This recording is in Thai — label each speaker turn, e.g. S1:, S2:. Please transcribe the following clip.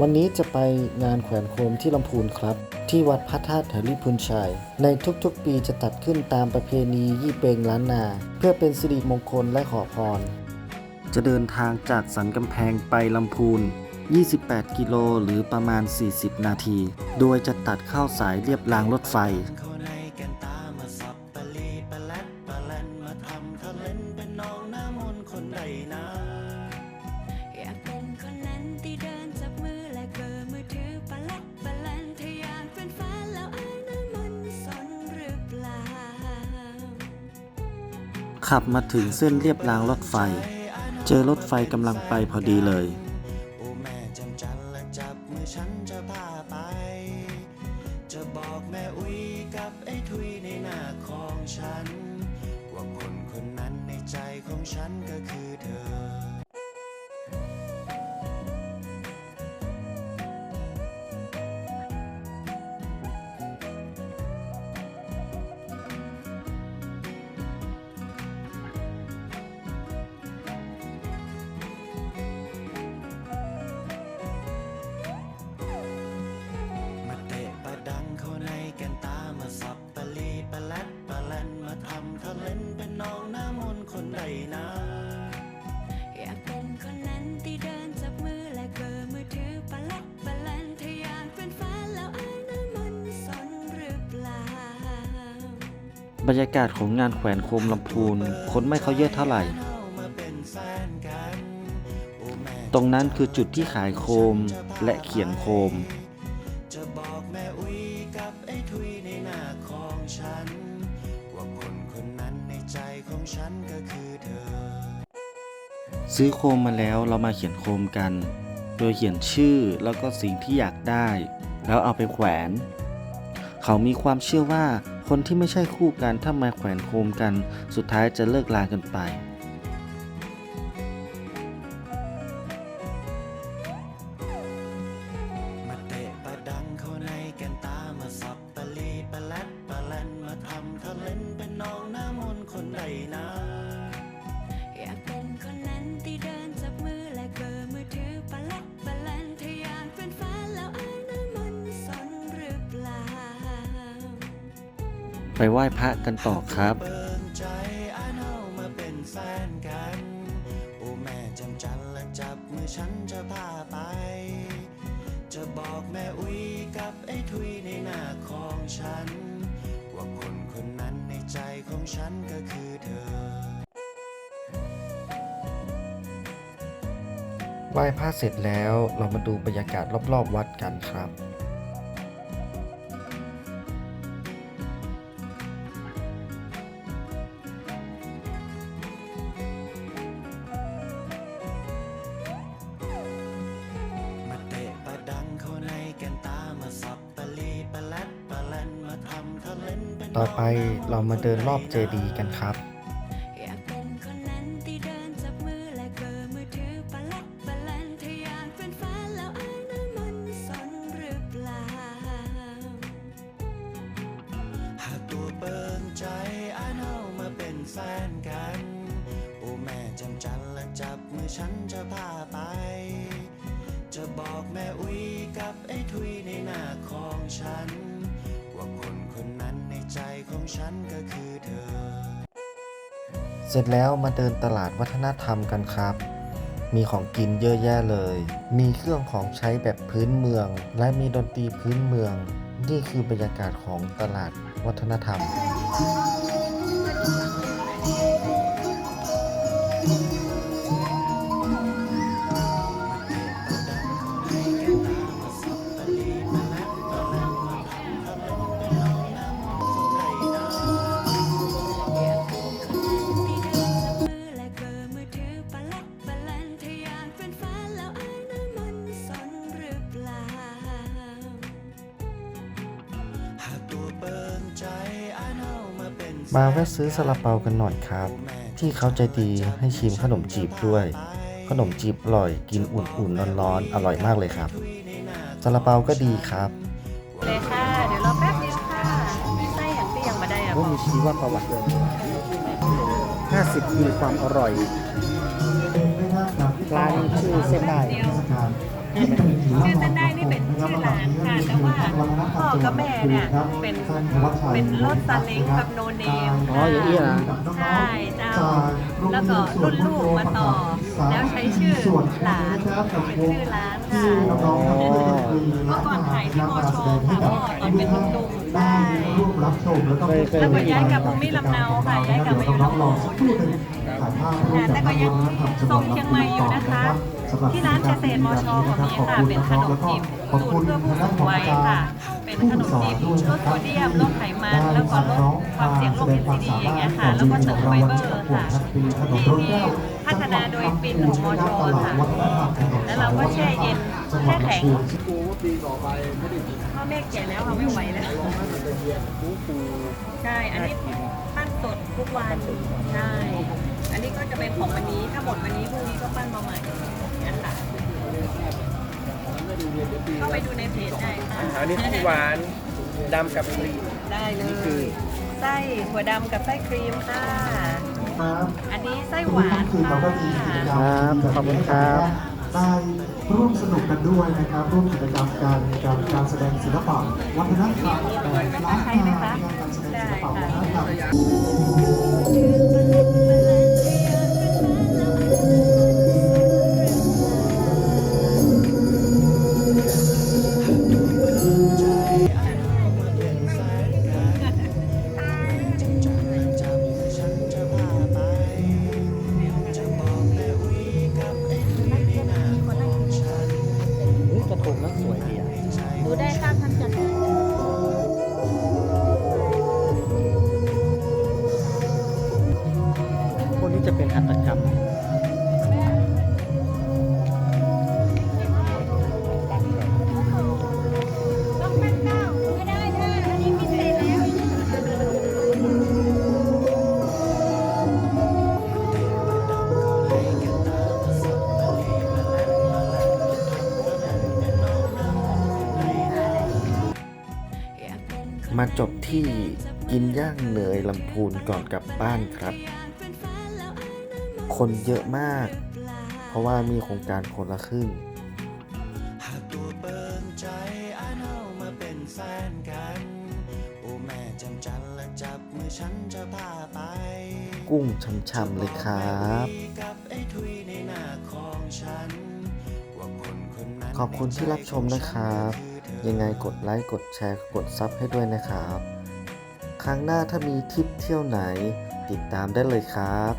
S1: วันนี้จะไปงานแขวนโคมที่ลำพูนครับ ที่วัดพระธาตุเถริพุนชัย ในทุกๆปีจะตัดขึ้นตามประเพณียี่เปงล้านนา เพื่อเป็นสิริมงคลและขอพร จะเดินทางจากสันกำแพงไปลำพูน 28 กิโลหรือประมาณ 40 นาที โดยจะตัดเข้าสายเรียบรางรถไฟ
S2: ขับมา
S3: ถึ
S1: งเส้นเรียบรางรถไฟ เจอรถไฟกำลังไปพอดีเลย
S2: จะบอกแม่อุ้ยกับไอ้ทุยในหน้าของฉัน ว่าคนคนนั้นในใจของฉันก็คือเธอ บ
S3: ร
S1: รยากาศของงานแขวนโคมลำพูนคนไม่เขาเยอะเท่าไหร่ ตรงนั้นคือจุดที่ขายโคมและเขียนโคม ซื้อโคมมาแล้วเรามาเขียนโคมกัน โดยเขียนชื่อแล้วก็สิ่งที่อยากได้ แล้วเอาไปแขวน เขามีความเชื่อว่า คนที่ไม่ใช่คู่กันถ้ามาแขวนโคมกัน สุดท้ายจะเลิกลากันไป
S3: ไป
S1: ไหว้พระกันต่อครับ
S2: ฉันจะพาไป จะบอกแม่อุ้ยกับไอ้ทุยในหน้าของฉัน ว่าคนคนนั้นในใจของฉันก็คือเธอ
S1: ไหว้พระเสร็จแล้วเรามาดูบรรยากาศรอบๆวัดกันครับ
S2: ต่
S1: อไปเรามาเดินรอบเจดีย์กันครับ
S3: หา
S2: กตัวเปิงใจอันเอามาเป็นแฟนกันโอ้แม่จำจันและจับมือฉันจะพาไป จะบอกแม่อุ้ยกับไอ้ทุยในหน้าของฉัน ฉันก็คือเธอ
S1: เสร็จแล้วมาเดินตลาดวัฒนธรรมกันครับ มีของกินเยอะแยะเลย มีเครื่องของใช้แบบพื้นเมือง และมีดนตรีพื้นเมือง นี่คือบรรยากาศของตลาดวัฒนธรรม
S3: มาเป็นฟนมา
S1: แวะซื้อซาลาเปากันหน่อยครับ ที่เขาใจดีให้ชิมขนมจีบด้วย ขนมจีบอร่อยกินอุ่นๆร้อนๆอร่อยมากเลยครับซาลาเปาก็ดีครับ
S4: เลยค่ะ เดี๋ยวรอแป๊บนึงค่ะมีไส้อย่างที่ยังมาได้อะ
S5: ว่ามีชีวประวัติเลย50ปีความอร่อยร้านชื่อเส้นได้
S4: ชื่อเส้นได้นี่เป็นชื่อร้านค่ะแต่ว่าพ่อกับแม่เนี่ยเป็นเป็นรถซาเล้งแบบโนเนม
S1: อ๋ออย่างนี้เหรอ
S4: ใช่เจ้าแล้วก็รุ่นลูกมาต่อ แล้วใช้ชื่อหลานเป็นชื่อร้านค่ะเมื่อก่อนถ่ายที่มอชอค่ะพ่อตอนเป็นหนุ่มๆได้
S5: ร่วมรับชมแล้วก็
S1: เคยเคย
S4: แล้วก็ย้ายกลับภูมิลำเนาค่ะย้ายกลับมาอยู่ลำพูน
S5: สักครู่หนึ่งถ่ายภาพร่วม
S4: แต่
S5: กับ
S4: ก็ยัง
S5: วัฒนธรรมจังห
S4: ทร
S5: วั
S4: ง
S5: ด
S4: เชียงใหม่อยู่นะคะ
S5: สำหรับ
S4: ที่ร้านเกษตรมชของนี้ค่ะเป็นขนมจีบ
S5: ขอบ
S4: สู
S5: คุ
S4: ต
S5: ณ
S4: รเพื่อผู้สูงวัยค่ะ เป็นขนมจีบลดโซเดียมลดไขมันแล้วก็ลดความเสี่ยงโรค NCD อย่างเงี้ยค่ะแล้วก็เติมไฟเบอร์ค่ะที่ที่พัฒนาโดยปินของมชค่ะแล้วเราก็แช่เย็นแช่แข็งพ่อแม่แก่แล้วค่ะไม่ไหวแล้วใช่อันนี้ปั้นสดทุกวันใช่อันนี้ก็จะเป็นของวันนี้ถ้าหมดวันนี้พรุ่งนี้ก็ปั้นมาใหม่ ดูในเพจได้ค่ะ
S6: อันนี้คือหวานดำกับครีม
S4: ได้เลยไส้ถั่วดำกับไส้ครีมค่ะ
S5: ครับ
S4: อันนี้ไส้ห
S5: ทุก
S4: วาน
S5: ค่ำคืนเราก็มีกิจกรรม
S1: ครับขอบคุณครับ
S5: ได้ร่วมสนุกกันด้วยนะครับ ร่วมกิจกรรมการการการแสดงศิลปะวัฒนธรรมร้าน
S4: ใช่
S5: อา
S4: ไหม
S5: หา
S4: คะ
S5: รการแสดง
S4: ได้
S5: ศิลปะวั
S4: ค่ะ
S5: ฒนธรรม
S2: จั
S1: สวยดีอะ
S4: ดูได้ค่ะท่านจันทร์
S1: มาจบที่กินย่างเนยลำพูนก่อนกลับบ้านครับ คนเยอะมาก เพราะว่ามีโครงการคนละครึ่ง
S2: หากตัวเปินใจอันเอามาเป็นแฟนกันโอ้แม่จำจันและจับมือฉันจะพาไป
S1: กุ้งช่ำๆเลยครับ
S2: กับไอ้ทุยในหน้าของฉันว่าคนคนนั้น
S1: ขอบคุณที่รับชมนะครับ ยังไงกดไลค์กดแชร์กดซับให้ด้วยนะครับ ครั้งหน้าถ้ามีทริปเที่ยวไหน ติดตามได้เลยครับ